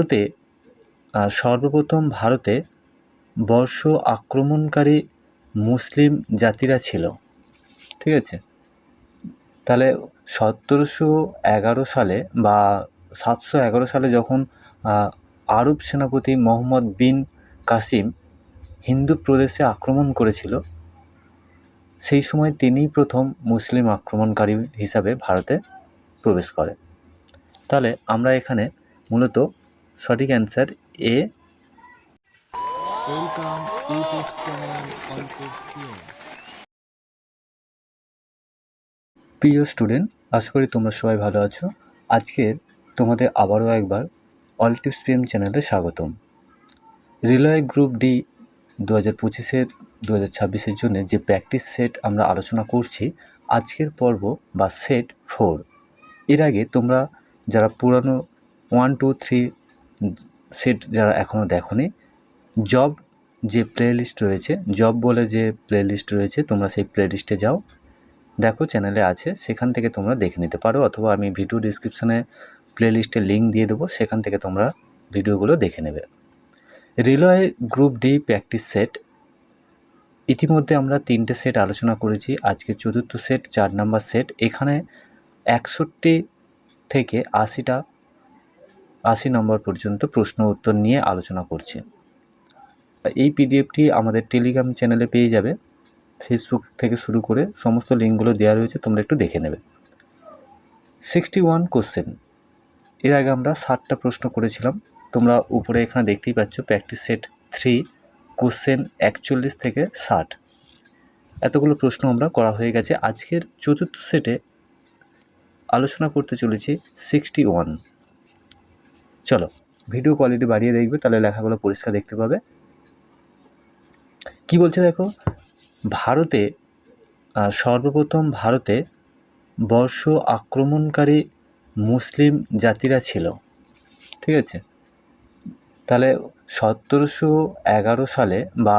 ভারতে সর্বপ্রথম ভারতে বর্ষ আক্রমণকারী মুসলিম জাতিরা ছিল। ঠিক আছে? তাহলে সতেরোশো এগারো সালে বা সাতশো এগারো সালে যখন আরব সেনাপতি মোহাম্মদ বিন কাসিম হিন্দু প্রদেশে আক্রমণ করেছিল, সেই সময় তিনিই প্রথম মুসলিম আক্রমণকারী হিসাবে ভারতে প্রবেশ করে তাহলে আমরা এখানে মূলত সঠিক answer A. Welcome YouTube channel প্রিয় স্টুডেন্ট আশা করি তোমরা সবাই ভালো আছো। আজকের তোমাদের আবারও একবার অল টিপস পিএম চ্যানেলে স্বাগতম। রিলয় গ্রুপ ডি দু হাজার পঁচিশের দু হাজার ছাব্বিশের জন্য যে প্র্যাকটিস সেট আমরা আলোচনা করছি আজকের পর্ব বা সেট ফোর এর আগে তোমরা যারা পুরানো ওয়ান টু থ্রি সেট যারা এখনও দেখোনি জব যে প্লেলিস্ট রয়েছে জব বলে যে প্লেলিস্ট রয়েছে, তোমরা সেই প্লেলিস্টে যাও। দেখো চ্যানেলে আছে, সেখান থেকে তোমরা দেখে নিতে পারো, অথবা আমি ভিডিও ডিসক্রিপশানে প্লেলিস্টের লিঙ্ক দিয়ে দেবো, সেখান থেকে তোমরা ভিডিওগুলো দেখে নেবে। Railway group D practice set ইতিমধ্যে আমরা তিনটে সেট আলোচনা করেছি, আজকে চতুর্থ সেট চার নাম্বার সেট এখানে একষট্টি থেকে আশিটা আশি নম্বর পর্যন্ত প্রশ্ন উত্তর নিয়ে আলোচনা করছি। এই পিডিএফটি আমাদের টেলিগ্রাম চ্যানেলে পেয়ে যাবে। ফেসবুক থেকে শুরু করে সমস্ত লিঙ্কগুলো দেওয়া রয়েছে, তোমরা একটু দেখে নেবে। সিক্সটি ওয়ান কোশ্চেন এর আগে আমরা ষাটটা প্রশ্ন করেছিলাম। তোমরা উপরে এখানে দেখতেই পাচ্ছ প্র্যাকটিস সেট থ্রি কোশ্চেন একচল্লিশ থেকে ষাট। এতগুলো প্রশ্ন আমরা করা হয়ে গেছে। আজকের চতুর্থ সেটে আলোচনা করতে চলেছি সিক্সটি ওয়ান চলো ভিডিও কোয়ালিটি বাড়িয়ে দেখবে, তাহলে লেখাগুলো পরিষ্কার দেখতে পাবে। কি বলছে দেখো? ভারতে সর্বপ্রথম ভারতে বর্ষ আক্রমণকারী মুসলিম জাতিরা ছিল। ঠিক আছে? তাহলে সতেরোশো এগারো সালে বা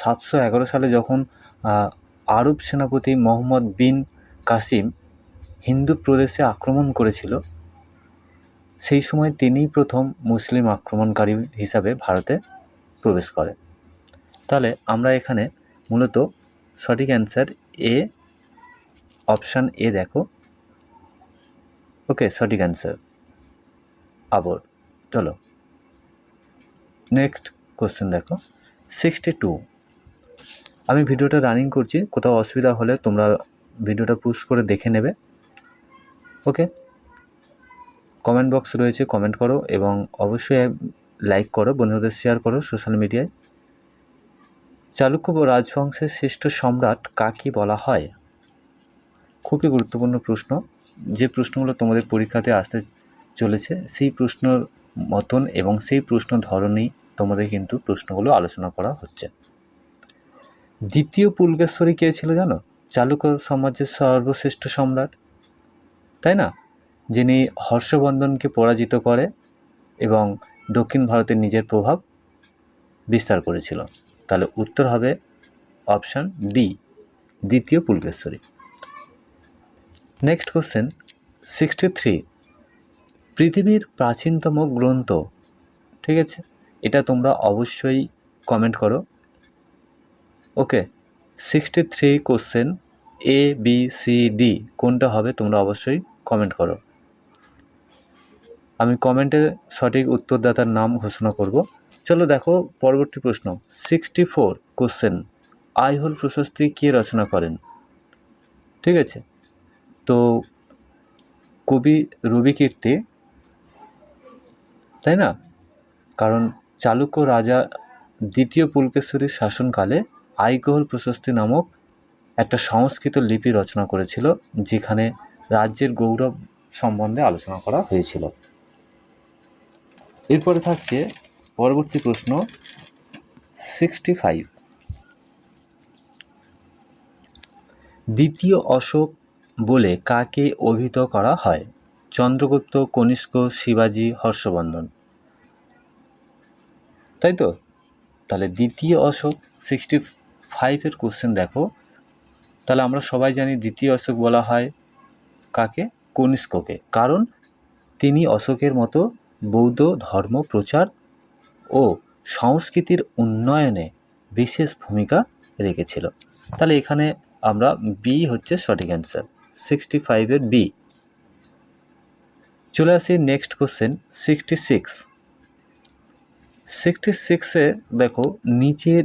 সাতশো এগারো সালে যখন আরব সেনাপতি মোহাম্মদ বিন কাসিম হিন্দু প্রদেশে আক্রমণ করেছিল সেই সময় তিনিই প্রথম মুসলিম আক্রমণকারী হিসাবে ভারতে প্রবেশ করে তাহলে আমরা এখানে মূলত সঠিক অ্যান্সার এ অপশান এ দেখো। ওকে সঠিক অ্যান্সার আবার, চলো। নেক্সট কোশ্চেন দেখো। সিক্সটি টু আমি ভিডিওটা রানিং করছি, কোথাও অসুবিধা হলে তোমরা ভিডিওটা পুশ করে দেখে নেবে। ওকে কমেন্ট বক্স রয়েছে কমেন্ট করো এবং অবশ্যই লাইক করো, বন্ধুদের শেয়ার করো সোশ্যাল মিডিয়ায় চালুক্য রাজবংশের শ্রেষ্ঠ সম্রাট কাকে বলা হয়? খুবই গুরুত্বপূর্ণ প্রশ্ন। যে প্রশ্নগুলো তোমাদের পরীক্ষাতে আসতে চলেছে, সেই প্রশ্নর মতন এবং সেই প্রশ্ন ধরনেই তোমাদের কিন্তু প্রশ্নগুলো আলোচনা করা হচ্ছে। দ্বিতীয় পুলকেশ্বরী কে ছিল জানো? চালুক্য সমাজের সর্বশ্রেষ্ঠ সম্রাট, তাই না? যিনি হর্ষবর্ধনকে পরাজিত করে এবং দক্ষিণ ভারতে নিজের প্রভাব বিস্তার করেছিল। তাহলে উত্তর হবে অপশান ডি দ্বিতীয় পুলকেশ্বরী। নেক্সট কোশ্চেন সিক্সটি থ্রি পৃথিবীর প্রাচীনতম গ্রন্থ, ঠিক আছে? এটা তোমরা অবশ্যই কমেন্ট করো। Okay sixty three question A B C D কোনটা হবে তোমরা অবশ্যই কমেন্ট করো। আমি কমেন্টে সঠিক উত্তরদাতার নাম ঘোষণা করব। চলো দেখো পরবর্তী প্রশ্ন। সিক্সটি ফোর কোশ্চেন আইহোল প্রশস্তি কে রচনা করেন? ঠিক আছে? তো কবি রবি কীর্তি, তাই না? কারণ চালুক্য রাজা দ্বিতীয় পুলকেশ্বরীর শাসনকালে আইগহল প্রশস্তি নামক একটা সংস্কৃত লিপি রচনা করেছিল, যেখানে রাজ্যের গৌরব সম্বন্ধে আলোচনা করা হয়েছিল। এরপরে থাকছে পরবর্তী প্রশ্ন সিক্সটি ফাইভ দ্বিতীয় অশোক বলে কাকে অভিহিত করা হয়? চন্দ্রগুপ্ত, কনিষ্ক, শিবাজি, হর্ষবর্ধন। তাই তো? তাহলে দ্বিতীয় অশোক সিক্সটি ফাইভের কোশ্চেন দেখো। তাহলে আমরা সবাই জানি দ্বিতীয় অশোক বলা হয় কাকে? কনিষ্ককে। কারণ তিনি অশোকের মতো বৌদ্ধ ধর্ম প্রচার ও সংস্কৃতির উন্নয়নে বিশেষ ভূমিকা রেখেছিল। তাহলে এখানে আমরা বি হচ্ছে সঠিক অ্যান্সার সিক্সটি ফাইভের বি চলে আসি next question sixty six sixty সিক্সে দেখো নিচের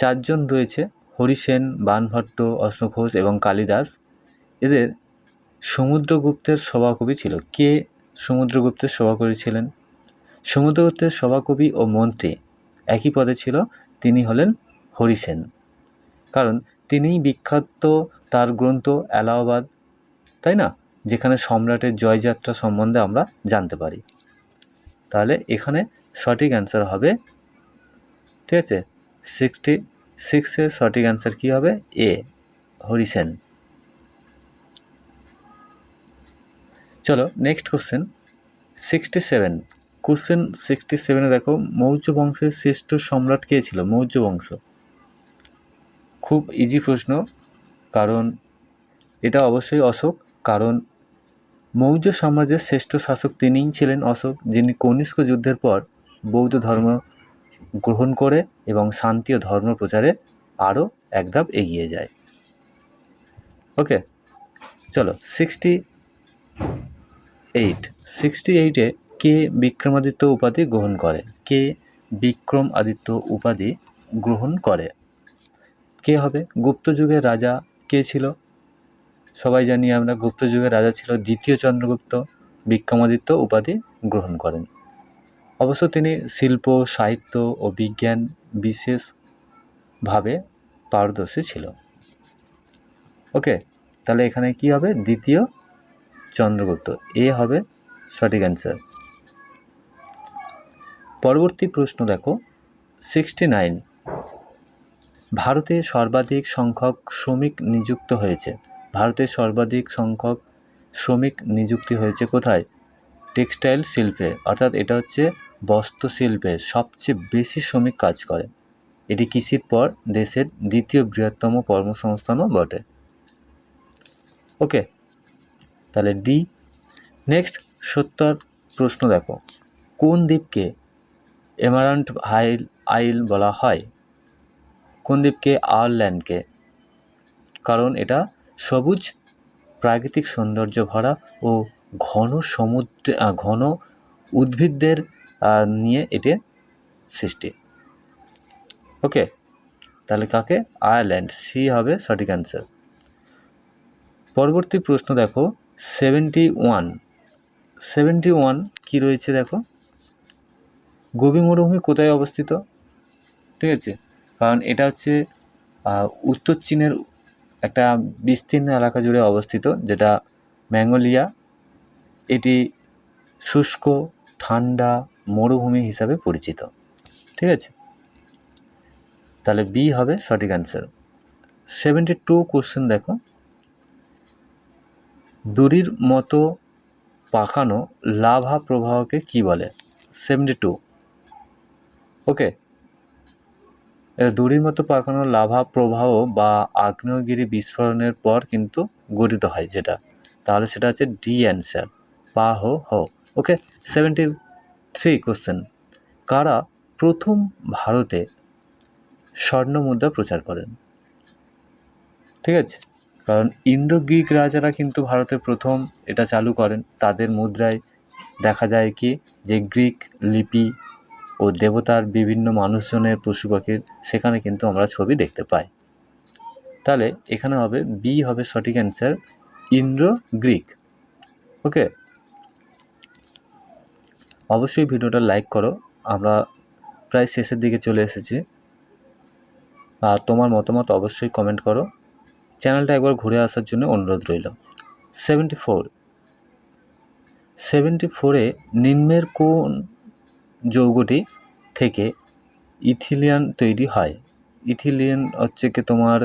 চারজন রয়েছে হরিসেন বানভট্ট, অশোক ঘোষ এবং কালিদাস। এদের সমুদ্রগুপ্তের সভাকবি ছিল। কে সমুদ্রগুপ্তের সভাকবি ছিলেন। সমুদ্রগুপ্তের সভাকবি ও মন্ত্রী একই পদে ছিল, তিনি হলেন হরিসেন। কারণ তিনিই বিখ্যাত, তার গ্রন্থ এলাহাবাদ, তাই না? যেখানে সম্রাটের জয়যাত্রা সম্বন্ধে আমরা জানতে পারি। তাহলে এখানে সঠিক অ্যান্সার হবে, ঠিক আছে? সিক্সটি সিক্সের সঠিক অ্যান্সার কী হবে? এ হরিসেন। চলো next question sixty seven question sixty সেভেনে দেখো, মৌর্য বংশের শ্রেষ্ঠ সম্রাট কে ছিল? মৌর্য বংশ। খুব ইজি প্রশ্ন, কারণ এটা অবশ্যই অশোক, কারণ মৌর্য সাম্রাজ্যের শ্রেষ্ঠ শাসক তিনিই ছিলেন অশোক, যিনি কনিষ্ক যুদ্ধের পর বৌদ্ধ ধর্ম গ্রহণ করে এবং শান্তি ও ধর্ম প্রচারে আরও এক ধাপ এগিয়ে যায়। ওকে চলো সিক্সটি এইট সিক্সটি এইটে কে বিক্রমাদিত্য উপাধি গ্রহণ করে? কে বিক্রম আদিত্য উপাধি গ্রহণ করে? কে হবে? গুপ্ত যুগের রাজা কে ছিল? সবাই জানি আমরা গুপ্ত যুগের রাজা ছিল দ্বিতীয় চন্দ্রগুপ্ত। বিক্রমাদিত্য উপাধি গ্রহণ করেন। অবশ্য তিনি শিল্প, সাহিত্য ও বিজ্ঞান বিশেষভাবে পারদর্শী ছিল। ওকে, তাহলে এখানে কি হবে? দ্বিতীয় চন্দ্রগুপ্ত? এ হবে সঠিক অ্যান্সার পরবর্তী প্রশ্ন দেখো। সিক্সটি নাইন ভারতে সর্বাধিক সংখ্যক শ্রমিক নিযুক্ত হয়েছে। ভারতে সর্বাধিক সংখ্যক শ্রমিক নিযুক্তি হয়েছে কোথায়? টেক্সটাইল শিল্পে, অর্থাৎ এটা হচ্ছে বস্ত্র শিল্পে সবচেয়ে বেশি শ্রমিক কাজ করে। এটি কৃষির পর দেশের দ্বিতীয় বৃহত্তম কর্মসংস্থানও বটে। ওকে তাহলে ডি নেক্সট সত্তর প্রশ্ন দেখো। কোন দ্বীপকে এমারান্ট হাইল আইল বলা হয়? কোন দ্বীপকে? আয়ারল্যান্ডকে কারণ এটা সবুজ প্রাকৃতিক সৌন্দর্য ভরা ও ঘন সমুদ্র ঘন উদ্ভিদদের নিয়ে এটি সৃষ্টি। ওকে, তাহলে কাকে? আয়ারল্যান্ড সি হবে সঠিক অ্যান্সার পরবর্তী প্রশ্ন দেখো। Seventy one. সেভেন্টি ওয়ান কী রয়েছে দেখো? গোবি মরুভূমি কোথায় অবস্থিত? ঠিক আছে? কারণ এটা হচ্ছে উত্তর চীনের একটা বিস্তীর্ণ এলাকা জুড়ে অবস্থিত, যেটা ম্যাঙ্গোলিয়া। এটি শুষ্ক, ঠান্ডা মরুভূমি হিসাবে পরিচিত। ঠিক আছে? তাহলে বি হবে সঠিক অ্যান্সার সেভেন্টি টু কোশ্চেন দেখো। দড়ির মতো পাকানো লাভা প্রবাহকে কি বলে? সেভেন্টি টু ওকে দড়ির মতো পাকানো লাভা প্রবাহ বা আগ্নেয়গিরি বিস্ফোরণের পর কিন্তু গঠিত হয় যেটা। তাহলে সেটা হচ্ছে ডি অ্যান্সার পা, হো হো। ওকে সেভেন্টি থ্রি কোশ্চেন কারা প্রথম ভারতে স্বর্ণ মুদ্রা প্রচার করেন? ঠিক আছে? কারণ ইন্দ্র গ্রিক রাজারা কিন্তু ভারতে প্রথম এটা চালু করেন। তাদের মুদ্রায় দেখা যায় কি, যে গ্রিক লিপি ও দেবতার বিভিন্ন মানুষজনের পশু পাখির সেখানে কিন্তু আমরা ছবি দেখতে পাই। তাহলে এখানে হবে বি হবে সঠিক অ্যান্সার ইন্দ্র গ্রিক। ওকে অবশ্যই ভিডিওটা লাইক করো। আমরা প্রায় শেষের দিকে চলে এসেছি। আর তোমার মতামত অবশ্যই কমেন্ট করো। চ্যানেলটা একবার ঘুরে আসার জন্য অনুরোধ রইল। সেভেন্টি ফোর সেভেন্টি ফোরে নিম্নের কোন যৌগটি থেকে ইথিলিয়ান তৈরি হয়? ইথিলিয়ান হচ্ছে কি তোমার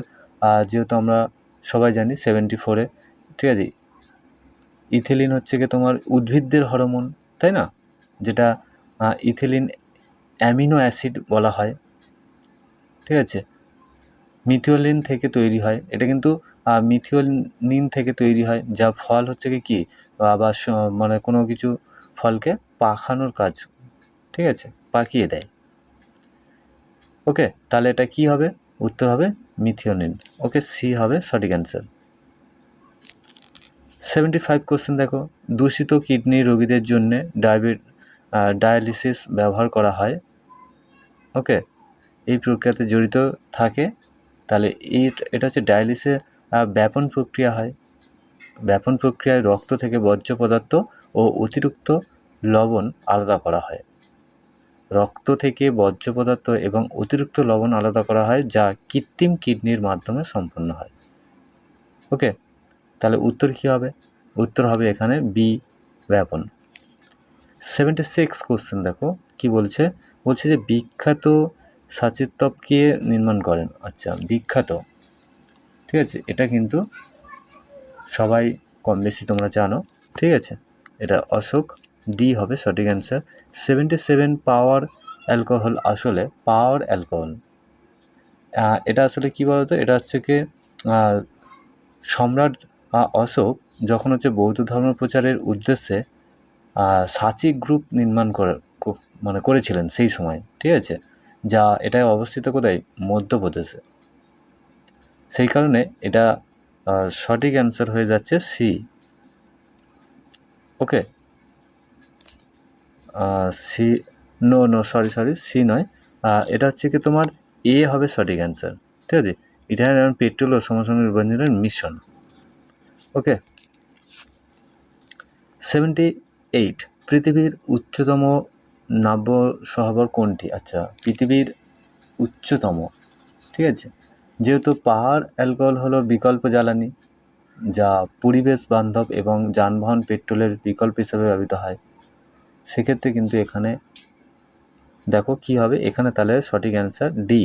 যেহেতু আমরা সবাই জানি সেভেন্টি ফোরে ঠিক আছে? ইথিলিন হচ্ছে কি তোমার উদ্ভিদদের হরমোন, তাই না? যেটা ইথিলিন অ্যামিনো অ্যাসিড বলা হয়। ঠিক আছে? মিথিওলিন থেকে তৈরি হয়। এটা কিন্তু মিথিওলিন থেকে তৈরি হয়, যা ফল হচ্ছে কি কি বা মানে কোনো কিছু ফলকে পাখানোর কাজ, ঠিক আছে, পাকিয়ে দেয়। ওকে, তাহলে এটা কি হবে? উত্তর হবে মিথিওনিন ওকে, সি হবে সঠিক অ্যান্সার। সেভেন্টি ফাইভ কোশ্চেন দেখো। দূষিত কিডনি রোগীদের জন্য ডায়াবে ডায়ালিসিস ব্যবহার করা হয়। ওকে, এই প্রক্রিয়াতে জড়িত থাকে তাহলে এটা হচ্ছে ডায়ালিসে ব্যাপন প্রক্রিয়া হয়। ব্যাপন প্রক্রিয়ায় রক্ত থেকে বর্জ্য পদার্থ ও অতিরিক্ত লবণ আলাদা করা হয়। রক্ত থেকে বর্জ্য পদার্থ এবং অতিরিক্ত লবণ আলাদা করা হয়, যা কৃত্রিম কিডনির মাধ্যমে সম্পন্ন হয়। ওকে, তাহলে উত্তর কী হবে? উত্তর হবে এখানে বি ব্যাপন। সেভেন্টি সিক্স কোশ্চেন দেখো, কি বলছে? বলছে যে বিখ্যাত সাচিত্রপ কে নির্মাণ করেন। আচ্ছা বিখ্যাত। ঠিক আছে, এটা কিন্তু সবাই কম বেশি তোমরা জানো। ঠিক আছে, এটা অশোক ডি হবে সঠিক answer seventy seven power alcohol আসলে পাওয়ার অ্যালকোহল এটা আসলে কী বলতো? এটা হচ্ছে কি সম্রাট অশোক যখন হচ্ছে বৌদ্ধ ধর্ম প্রচারের উদ্দেশ্যে সাচি গ্রুপ নির্মাণ করে মানে করেছিলেন সেই সময়। ঠিক আছে যা এটা অবস্থিত কোথায়? মধ্যপ্রদেশে। সেই কারণে এটা সঠিক অ্যান্সার হয়ে যাচ্ছে C okay C no no sorry sorry C নয়। এটা হচ্ছে কি তোমার এ হবে সঠিক অ্যান্সার ঠিক আছে? এটা ইটালিয়ান পেট্রোল ও সমসাময়িক নির্বাচনের মিশন ওকে সেভেন্টি এইট পৃথিবীর উচ্চতম নাব্য সহবর কোনটি? আচ্ছা পৃথিবীর উচ্চতম, ঠিক আছে? যেহেতু পাহাড়, অ্যালকোহল হলো বিকল্প জ্বালানি, যা পরিবেশ বান্ধব এবং যানবাহন পেট্রোলের বিকল্প হিসেবে ব্যবহৃত হয়। সেক্ষেত্রে কিন্তু এখানে দেখো কি হবে। এখানে তাহলে সঠিক অ্যান্সার ডি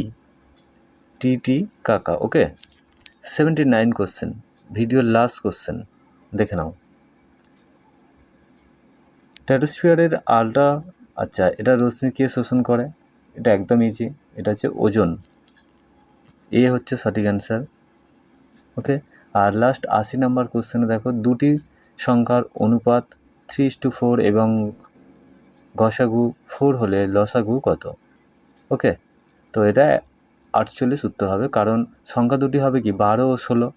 টি টি কাকা ওকে সেভেন্টি নাইন কোশ্চেন ভিডিওর লাস্ট কোশ্চেন দেখে নাও। ট্যাটোস্ফিয়ারের আলট্রা আচ্ছা এটা রশ্মি কে শোষণ করে? এটা একদম ইজি এটা হচ্ছে ওজন। এ হচ্ছে সঠিক অ্যান্সার ওকে আর লাস্ট আশি নাম্বার কোশ্চেনে দেখো, দুটি সংখ্যার অনুপাত থ্রি টু ফোর এবং গসাগু ফোর হলে লসাগু কত? ওকে তো এটা আটচল্লিশ উত্তর হবে, কারণ সংখ্যা দুটি হবে কি, বারো ও ষোলো।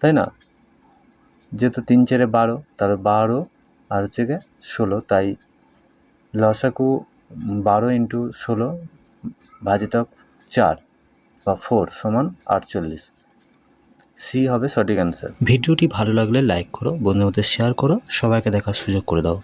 তাই না? যেহেতু তিন চারে বারো তার বারো আর হচ্ছে গিয়ে ষোলো, তাই লসাকু বারো ইন্টু ষোলো ভাজিতক চার বা ফোর সমান আটচল্লিশ। সি হবে সঠিক অ্যান্সার ভিডিওটি ভালো লাগলে লাইক করো, বন্ধুদের শেয়ার করো, সবাইকে দেখার সুযোগ করে দাও।